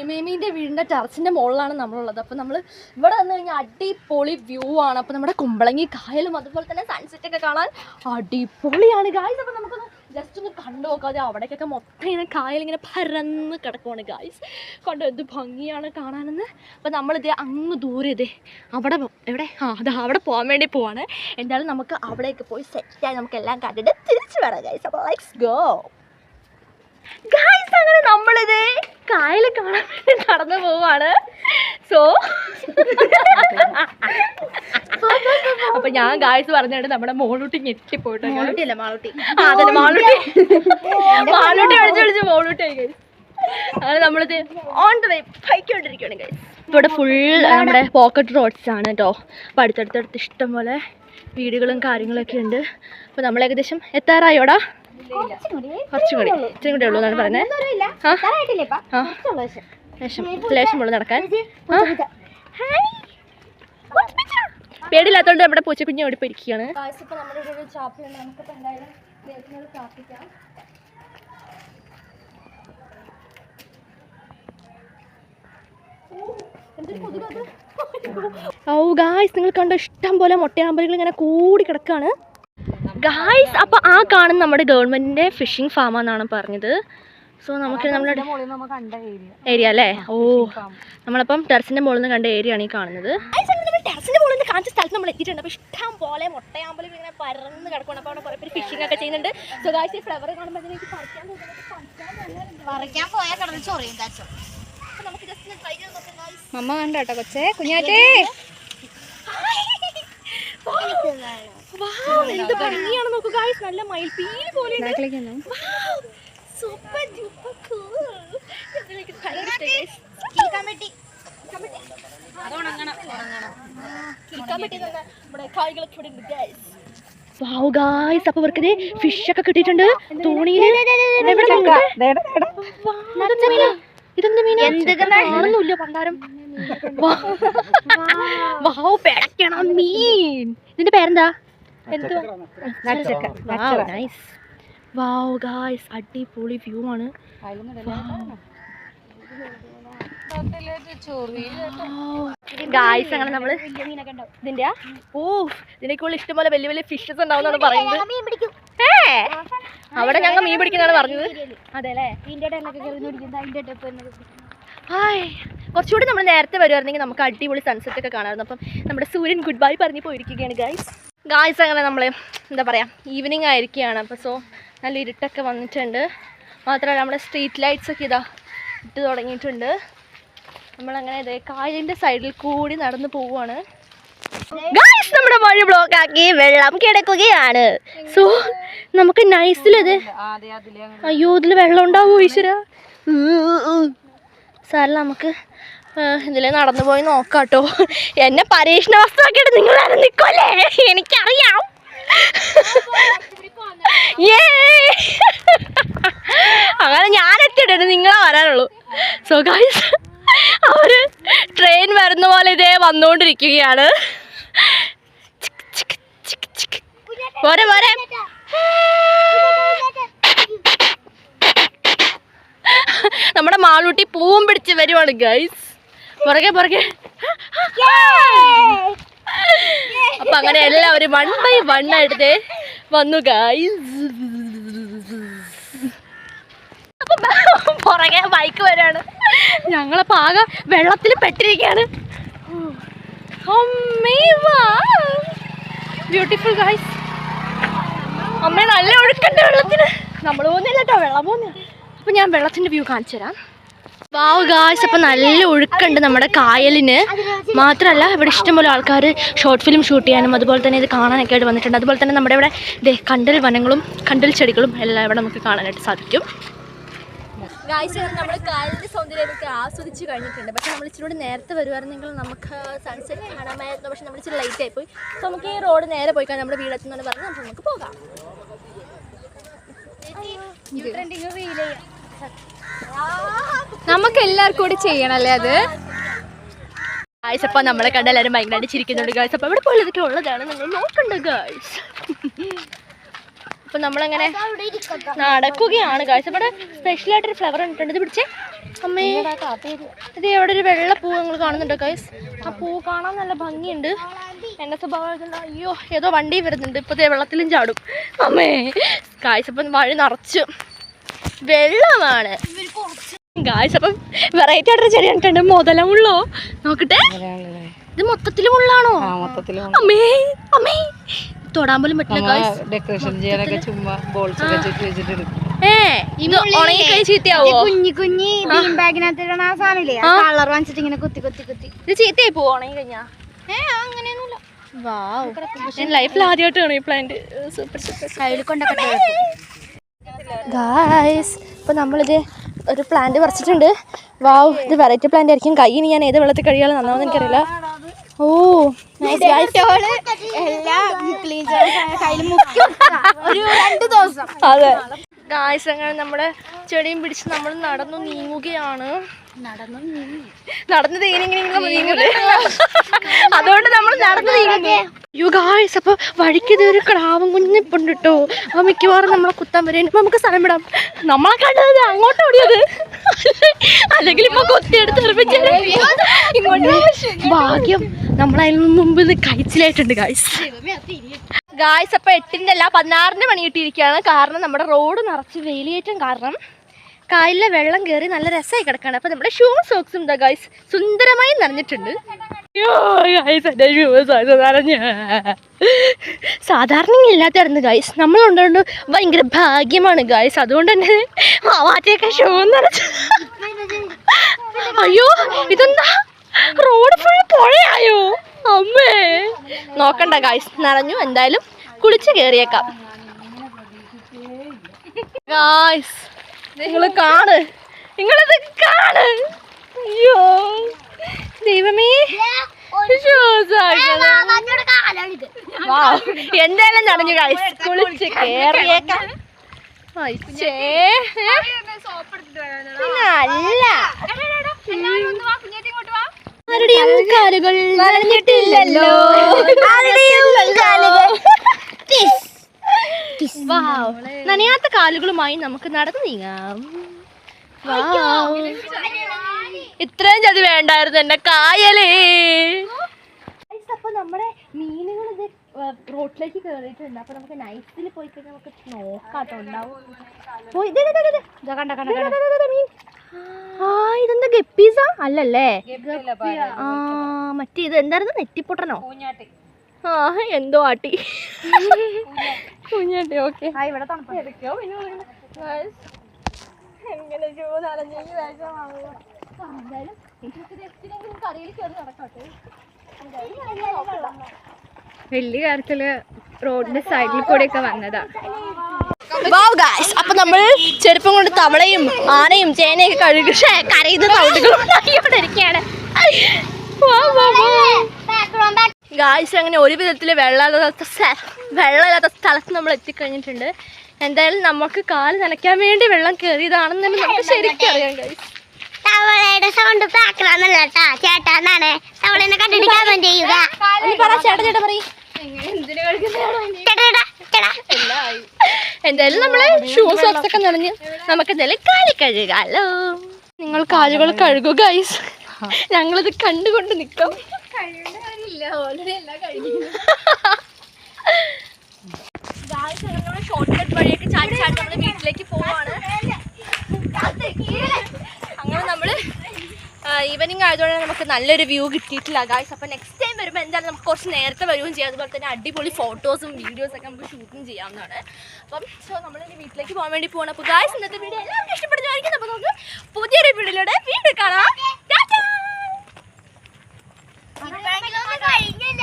മിനിമേമിന്റെ വീടിന്റെ ടെറസിന്റെ മുകളിലാണ് നമ്മളുള്ളത്. അപ്പോൾ നമ്മൾ ഇവിടെ വന്നു കഴിഞ്ഞാൽ അടിപൊളി വ്യൂ ആണ്. അപ്പോൾ നമ്മുടെ കുമ്പളങ്ങി കായലും അതുപോലെ തന്നെ സൺസെറ്റ് ഒക്കെ കാണാൻ അടിപൊളിയാണ്. ഗായ്സ് അപ്പോൾ നമുക്കൊന്ന് ജസ്റ്റ് ഒന്ന് കണ്ടു നോക്കാതെ അവിടേക്കൊക്കെ മൊത്തം ഇങ്ങനെ കായലിങ്ങനെ പരന്ന് കിടക്കുവാണ് ഗായ്സ് കൊണ്ട് എന്ത് ഭംഗിയാണ് കാണാനെന്ന്? അപ്പോൾ നമ്മളിത് അങ്ങ് ദൂരെ ഇതേ അവിടെ എവിടെ? ആ അത് അവിടെ പോകാൻ വേണ്ടി പോവാണ്. എന്തായാലും നമുക്ക് അവിടേക്ക് പോയി സെറ്റായി നമുക്ക് എല്ലാം കണ്ടിട്ട് തിരിച്ചു വരാം ഗായ്സ് അപ്പോൾ ലൈക്സ് ഗോ ഗൈസ് അങ്ങനെ നമ്മളിത് കായൽ കാണാൻ നടന്നു പോവാണ്. സോ അപ്പൊ ഞാൻ ഗായ്സ് പറഞ്ഞിട്ട് നമ്മുടെ മോളൂട്ടി ഞെട്ടിപ്പോയിട്ട് മാളൂട്ടിയല്ല മാളൂട്ടി. അതെ മാളൂട്ടി. മാളൂട്ടി. വിളിച്ച് വിളിച്ച് മോളൂട്ടി. ആയി ഗൈസ് അങ്ങനെ നമ്മളിത് ഓൺ ദ വേ ബൈക്കോണ്ടിരിക്കുകയാണ് ഗൈസ് ഇവിടെ ഫുൾ നമ്മുടെ പോക്കറ്റ് റോഡ്സ് ആണ് കേട്ടോ. അപ്പോൾ അടുത്തടുത്തടുത്ത് ഇഷ്ടംപോലെ വീടുകളും കാര്യങ്ങളൊക്കെ ഉണ്ട്. അപ്പോൾ നമ്മൾ ഏകദേശം എത്താറായോടാ? കുറച്ചും കൂടി ഇച്ചിരി കൂടി ഉള്ളൂ എന്നാണ് പറഞ്ഞത് ലേശം ഉള്ളു നടക്കാൻ. പേടില്ലാത്തോണ്ട് നമ്മുടെ പൂച്ചക്കുഞ്ഞ് ഓടി പോയിരിക്കുകയാണ്. ഓ ഗായ്സ് നിങ്ങൾ കണ്ട ഇഷ്ടം പോലെ മുട്ടയാമ്പലുകൾ ഇങ്ങനെ കൂടി കിടക്കാണ് ഗായ്സ് അപ്പൊ ആ കാണുന്ന നമ്മുടെ ഗവൺമെന്റിന്റെ ഫിഷിംഗ് ഫാം എന്നാണ് പറഞ്ഞത്. സോ നമുക്ക് നമ്മുടെ ഏരിയ അല്ലേ? ഓ. നമ്മളപ്പം ടെറസിന്റെ മുകളിൽ നിന്ന് കണ്ട ഏരിയ ആണ് ഈ കാണുന്നത്. ടെറസിന്റെ മുകളിൽ നിന്ന് കാണിച്ച സ്ഥലത്ത് നമ്മൾ എത്തിയിട്ടുണ്ട്. അപ്പോൾ ഇഷ്ടം പോലെ മുട്ടയാമ്പലും ഇങ്ങനെ പരന്ന് കിടക്കണം അപ്പോൾ അവിടെ കുറേ പേര് ഫിഷിംഗ് ഒക്കെ ചെയ്യുന്നുണ്ട്. സോ ഗായ്സ് ഈ ഫ്ലവർ കാണുമ്പോൾ എനിക്ക് പറിക്കാൻ പറിക്കാൻ പോയാൽ കിടന്ന് ചൊറിയും അപ്പോൾ നമുക്ക് ജസ്റ്റ് ട്രൈ ചെയ്ത് നോക്കാം മമ്മ കണ്ടോ കൊച്ചേ? കുഞ്ഞാറ്റേ? എന്ത് ഭംഗിയാണ് നോക്കൂ ഗായ്സ് നല്ല മയിൽപ്പീലി പോലെ സൂപ്പർ ഡ്യൂപ്പർ കൂൾ ഭയങ്കര അപ്പൊ ഇവർക്ക് ഫിഷ് ഒക്കെ കിട്ടിയിട്ടുണ്ട്. ഇതെന്ത്? കാണുന്നില്ല പണ്ടാരം. വാവ് പേടക്കണം മീൻ? ഇതിന്റെ പേരെന്താ? നൈസ് വാവ് ഗായ്സ് അടിപൊളി വ്യൂ ആണ്. ഗായ്സ് അങ്ങനെ നമ്മൾ ഇതിന്റെ ഓ ഇതിനേക്കുള്ള ഇഷ്ടംപോലെ വലിയ വലിയ ഫിഷസ് ഉണ്ടാവും പറയുന്നത്. ഏ? അവിടെ ഞങ്ങൾ മീൻ പിടിക്കുന്നതാണ് പറഞ്ഞത്. അതെ അല്ലേ ഹായ്. കുറച്ചുകൂടി നമ്മൾ നേരത്തെ വരുമായിരുന്നെങ്കിൽ നമുക്ക് അടിപൊളി സൺസെറ്റ് ഒക്കെ കാണാമായിരുന്നു. അപ്പം നമ്മുടെ സൂര്യൻ ഗുഡ് ബൈ പറഞ്ഞു പോയിരിക്കുകയാണ് ഗായ്സ് ഗായ്സ് അങ്ങനെ നമ്മൾ എന്താ പറയുക ഈവനിങ് ആയിരിക്കുകയാണ്. അപ്പോൾ സോ നല്ല ഇരുട്ടൊക്കെ വന്നിട്ടുണ്ട്. മാത്രമല്ല നമ്മുടെ സ്ട്രീറ്റ് ലൈറ്റ്സ് ഒക്കെ ഇതാ ഇട്ട് തുടങ്ങിയിട്ടുണ്ട്. നമ്മളങ്ങനെ ഇതേ കായലിന്റെ സൈഡിൽ കൂടി നടന്നു പോവുകയാണ്. നമ്മുടെ മഴ ബ്ലോക്ക് ആക്കി വെള്ളം കിടക്കുകയാണ്. സോ നമുക്ക് നൈസിലത് അയ്യോ ഇതിൽ വെള്ളം ഉണ്ടാവുമോ ഈശ്വര? സാറിൽ നമുക്ക് ഇതിൽ നടന്നു പോയി നോക്കാം കേട്ടോ എന്നെ പരീക്ഷണ വസ്തുവാക്കിയിട്ട് നിങ്ങൾ ആരും നിൽക്കുമല്ലേ എനിക്കറിയാം. ഏ അങ്ങനെ ഞാൻ എത്തിയിട്ടുണ്ട് നിങ്ങളെ വരാനുള്ളൂ. സോ ഗൈസ് അവർ ട്രെയിൻ വരുന്ന പോലെ ഇതേ വന്നുകൊണ്ടിരിക്കുകയാണ്. പോരെ പോരെ നമ്മുടെ മാളൂട്ടി പൂവും പിടിച്ച് വരുവാണ് ഗൈസ് പുറകെ പുറകെ. അപ്പൊ അങ്ങനെ എല്ലാവരും വൺ ബൈ വൺ ആയിട്ട് വന്നു ഗൈസ് പുറകെ ബൈക്ക് വരാണ്. ഞങ്ങളപ്പോ ആകെ വെള്ളത്തിൽ പെട്ടിരിക്കുകയാണ്. ബ്യൂട്ടിഫുൾ ഗൈസ് അമ്മ നല്ല ഒഴുക്കുണ്ട് വെള്ളത്തിന്. നമ്മൾ പോകുന്നില്ല കേട്ടോ വെള്ളം പോകുന്നില്ല അപ്പൊ ഞാൻ വെള്ളത്തിന്റെ വ്യൂ കാണിച്ചു തരാം വാവ് ഗായ്സ് അപ്പം നല്ല ഒഴുക്കുണ്ട് നമ്മുടെ കായലിന്. മാത്രമല്ല ഇവിടെ ഇഷ്ടംപോലെ ആൾക്കാർ ഷോർട്ട് ഫിലിം ഷൂട്ട് ചെയ്യാനും അതുപോലെ തന്നെ ഇത് കാണാനൊക്കെ ആയിട്ട് വന്നിട്ടുണ്ട്. അതുപോലെ തന്നെ നമ്മുടെ ഇവിടെ ദേ കണ്ടൽ വനങ്ങളും കണ്ടൽ ചെടികളും എല്ലാം ഇവിടെ നമുക്ക് കാണാനായിട്ട് സാധിക്കും. ഗായ്സ് നമ്മൾ കായലിന്റെ സൗന്ദര്യമൊക്കെ ആസ്വദിച്ച് കഴിഞ്ഞിട്ടുണ്ട്. പക്ഷേ നമ്മൾ ഇച്ചിരി നേരത്തെ വരുവായിരുന്നെങ്കിൽ നമുക്ക് സൺസെറ്റ് കാണാമായിരുന്നു. പക്ഷേ നമ്മൾ ഇച്ചിരി ലൈറ്റ് ആയിപ്പോയി അപ്പോൾ നമുക്ക് ഈ റോഡ് നേരെ പോയി കഴിഞ്ഞാൽ നമ്മുടെ വീടെത്തുന്നതെന്ന് പറഞ്ഞ് നമുക്ക് നമുക്ക് പോകാം. നമുക്ക് എല്ലാവർക്കും കൂടി ചെയ്യണല്ലേ അത്? ഗായ്സ് അപ്പം നമ്മളെ കണ്ട എല്ലാവരും ഭയങ്കരമായിട്ട് ചിരിക്കുന്നുണ്ട് ഗായ്സ് അപ്പം ഇവിടെ ഇതൊക്കെ ഉള്ളതാണ് നിങ്ങൾ നോക്കണ്ട ഗായ്സ് അപ്പം നമ്മളങ്ങനെ നടക്കുകയാണ് ഗായ്സ് ഇവിടെ സ്പെഷ്യലായിട്ടൊരു ഫ്ലവർ ഇട്ടിട്ടുണ്ട് ഇത് പിടിച്ചേ. അമ്മേ. ഇത് എവിടെ ഒരു വെള്ള പൂ നിങ്ങൾ കാണുന്നുണ്ടോ ഗായ്സ് ആ പൂ കാണാൻ നല്ല ഭംഗിയുണ്ട്. എന്റെ സ്വഭാവം അയ്യോ ഏതോ വണ്ടി വരുന്നുണ്ട്. ഇപ്പൊ വെള്ളത്തിലും ചാടും. അമ്മേ. ഗായ്സ് അപ്പം വഴി നിറച്ചു വെള്ളമാണ്. ഗായ്സ് അപ്പം വെറൈറ്റി ആയിട്ടൊരു ചെടി കണ്ടിട്ടുണ്ട്. മുതലമുള്ളോ നോക്കട്ടെ. ഇത് മൊത്തത്തിലും ഉള്ളാണോ അമ്മേ അമ്മേ. തൊടാൻ പോലും പറ്റില്ല ഗായ്സ് ഡെക്കറേഷൻ ചെയ്യാനൊക്കെ ചുമ്മാ ബോൾസ് ഒക്കെ ചുറ്റി വെച്ചിട്ട് എടുക്കും. ഏ ഇത് ഉണങ്ങി കൈ ചീത്തയാവോ? കുഞ്ഞി കുഞ്ഞി ബീൻ ബാഗിനകത്ത് ഇടണ ആ സാധനമില്ലേ? ആ. കളർ വാങ്ങിച്ചിട്ട് ഇങ്ങനെ കുത്തി കുത്തി കുത്തി. ഇത് ചീത്തയായി പോവോ ഉണങ്ങി കഴിഞ്ഞാ? ഏ അങ്ങനെയൊന്നുമില്ല. വാവ് ഞാൻ ലൈഫിൽ ആദ്യമായിട്ട് കാണും ഈ പ്ലാന്റ് സൂപ്പർ സൂപ്പർ കയ്യിൽ കൊണ്ടൊക്കെ ഗായ്സ് ഇപ്പോൾ നമ്മളിത് ഒരു പ്ലാന്റ് പറിച്ചിട്ടുണ്ട്. വാവ് ഇത് വെറൈറ്റി പ്ലാന്റ് ആയിരിക്കും. കൈ ഇനി ഞാൻ ഏത് വെള്ളത്തിൽ കഴിയാലും നന്നാവുന്ന എനിക്കറിയില്ല. ഓ നൈസ് ഗായ്സ് എല്ലാം ക്ലീൻ കയ്യിൽ മുക്കി ഒരു രണ്ട് ദിവസം. അതെ. ഗായ്സ് അങ്ങനെ നമ്മുടെ ചെടിയും പിടിച്ച് നമ്മൾ നടന്നു നീങ്ങുകയാണ്. നടന്നു നടന്നു ഇങ്ങനെ അതുകൊണ്ട് നമ്മൾ നടന്നു നീങ്ങുന്നു. ഗായ്സ് അപ്പൊ വഴിക്ക് ഇത് ഒരു ക്ലാവും കുഞ്ഞിപ്പുണ്ട് കേട്ടോ അപ്പൊ മിക്കവാറും നമ്മളെ കുത്താൻ വരെ നമുക്ക് സ്ഥലം വിടാം. നമ്മളെ കണ്ടത് അങ്ങോട്ട് ഓടിയത്. അല്ലെങ്കിൽ ഇപ്പൊ കൊത്തിയെടുത്ത് ഇങ്ങോട്ട് ഭാഗ്യം നമ്മളതിന് മുമ്പ് ഇത് കഴിച്ചിലായിട്ടുണ്ട് ഗായ്സ് ഗായ്സ് അപ്പൊ എട്ടിന്റെ അല്ല പതിനാറിന്റെ മണി കിട്ടിയിരിക്കുകയാണ്. കാരണം നമ്മുടെ റോഡ് നിറച്ച് വെയിലേറ്റം കാരണം കായലിലെ വെള്ളം കയറി നല്ല രസമായി കിടക്കാണ്. അപ്പൊ നമ്മുടെ ഷൂ സോക്സും ദ ഗായ്സ് സുന്ദരമായി നിറഞ്ഞിട്ടുണ്ട് സാധാരണ ഇല്ലാത്തായിരുന്നു ഗായ്സ് നമ്മൾ കൊണ്ടുകൊണ്ട് ഭയങ്കര ഭാഗ്യമാണ് ഗായ്സ് അതുകൊണ്ട് തന്നെ മാവാറ്റയൊക്കെ ഷോ നിറച്ചു അയ്യോ ഇതെന്താ? റോഡ് ഫുൾ പുഴയായോ? അമ്മേ. നോക്കണ്ട ഗായ്സ് നിറഞ്ഞു എന്തായാലും കുളിച്ച് കയറിയേക്കാം ഗായ്സ് നിങ്ങൾ കാണ്. നിങ്ങളിത് കാണ്. അയ്യോ. ദൈവമേ. എന്തായാലും നടഞ്ഞു ഗായ്സ് കുളിച്ച് കേറിയേക്കാം. കാലുകൾ നനഞ്ഞിട്ടില്ലല്ലോ കാലുകൾ നനയാത്ത കാലുകളുമായി നമുക്ക് നടന്നു നീങ്ങാം. ഇത്രയും ചതി വേണ്ടായിരുന്നു എന്റെ കായലേ. അപ്പൊ നമ്മുടെ മീനുകൾ ഇത് റോട്ടിലേക്ക് കയറിയിട്ടുണ്ട് അപ്പൊ നമുക്ക് നൈറ്റിൽ പോയി കഴിഞ്ഞാൽ നമുക്ക് നോക്കാട്ടോ ഉണ്ടാവും. ഇതെന്താ ഗപ്പീസാ? അല്ലല്ലേ? ആ മറ്റേ ഇത് എന്തായിരുന്നു? നെറ്റിപ്പൊട്ടനോ ആ എന്തോ ആട്ടി. കുഞ്ഞാട്ടി ഓക്കെ. ഇവിടെ തണുപ്പ്. പിന്നെ എങ്ങനെ എന്തായാലും കയറി നടക്കട്ടെ. വലിയ കാര്യത്തിൽ റോഡിന്റെ സൈഡിൽ കൂടെ ഒക്കെ വന്നതാ. വാവ് ഗായ്സ് അപ്പൊ നമ്മൾ ചെറുപ്പം കൊണ്ട് തവളയും ആനയും ചേനയൊക്കെ കഴുകി കരയുന്ന ഉണ്ടാക്കിക്കൊണ്ടിരിക്കുകയാണ് ഗായ്സ് അങ്ങനെ ഒരു വിധത്തിൽ സ്ഥ- വെള്ളമില്ലാത്ത സ്ഥലത്ത് നമ്മൾ എത്തിക്കഴിഞ്ഞിട്ടുണ്ട്. എന്തായാലും നമുക്ക് കാൽ നനയ്ക്കാൻ വേണ്ടി വെള്ളം കയറിയതാണെന്ന് തന്നെ നമുക്ക് ശരിക്കും അറിയാം തവളയുടെ സൗണ്ട് പാക്കണമെന്നല്ല കേട്ടാ. തവളനെ ചെയ്യുക. പറ ചേട്ടാ ചേട്ടാ പറയും. ചേട്ടാ ചേട്ടാ എന്തായാലും നമ്മൾ ഷൂസ് സോക്സ് ഒക്കെ നനഞ്ഞ് നമുക്ക് എന്തായാലും കാലി കഴുകാലോ. നിങ്ങൾ കാലുകൾ കഴുകുക ഗൈസ് ഞങ്ങളിത് കണ്ടുകൊണ്ട് നിൽക്കാം. ഷോർട്ട് കട്ട് ചാടി ചാടി വീട്ടിലേക്ക് പോവാണ്. ഈവനിങ് ആയതുകൊണ്ട് നമുക്ക് നല്ലൊരു വ്യൂ കിട്ടിയിട്ടില്ല ഗായ്സ് അപ്പോൾ നെക്സ്റ്റ് ടൈം വരുമ്പോൾ എന്തായാലും നമുക്ക് കുറച്ച് നേരത്തെ വരികയും ചെയ്യാം. അതുപോലെ തന്നെ അടിപൊളി ഫോട്ടോസും വീഡിയോസൊക്കെ നമുക്ക് ഷൂട്ടും ചെയ്യാവുന്നതാണ്. അപ്പം സോ നമ്മൾ ഇനി വീട്ടിലേക്ക് പോകാൻ വേണ്ടി പോകണം അപ്പോൾ ഗായ്സ് ഇന്നത്തെ വീഡിയോ എല്ലാവർക്കും ഇഷ്ടപ്പെടുന്നതായിരിക്കും. അപ്പോൾ നമുക്ക് പുതിയൊരു വീഡിയോയിലൂടെ വീണ്ടും കാണാം. കഴിഞ്ഞില്ല?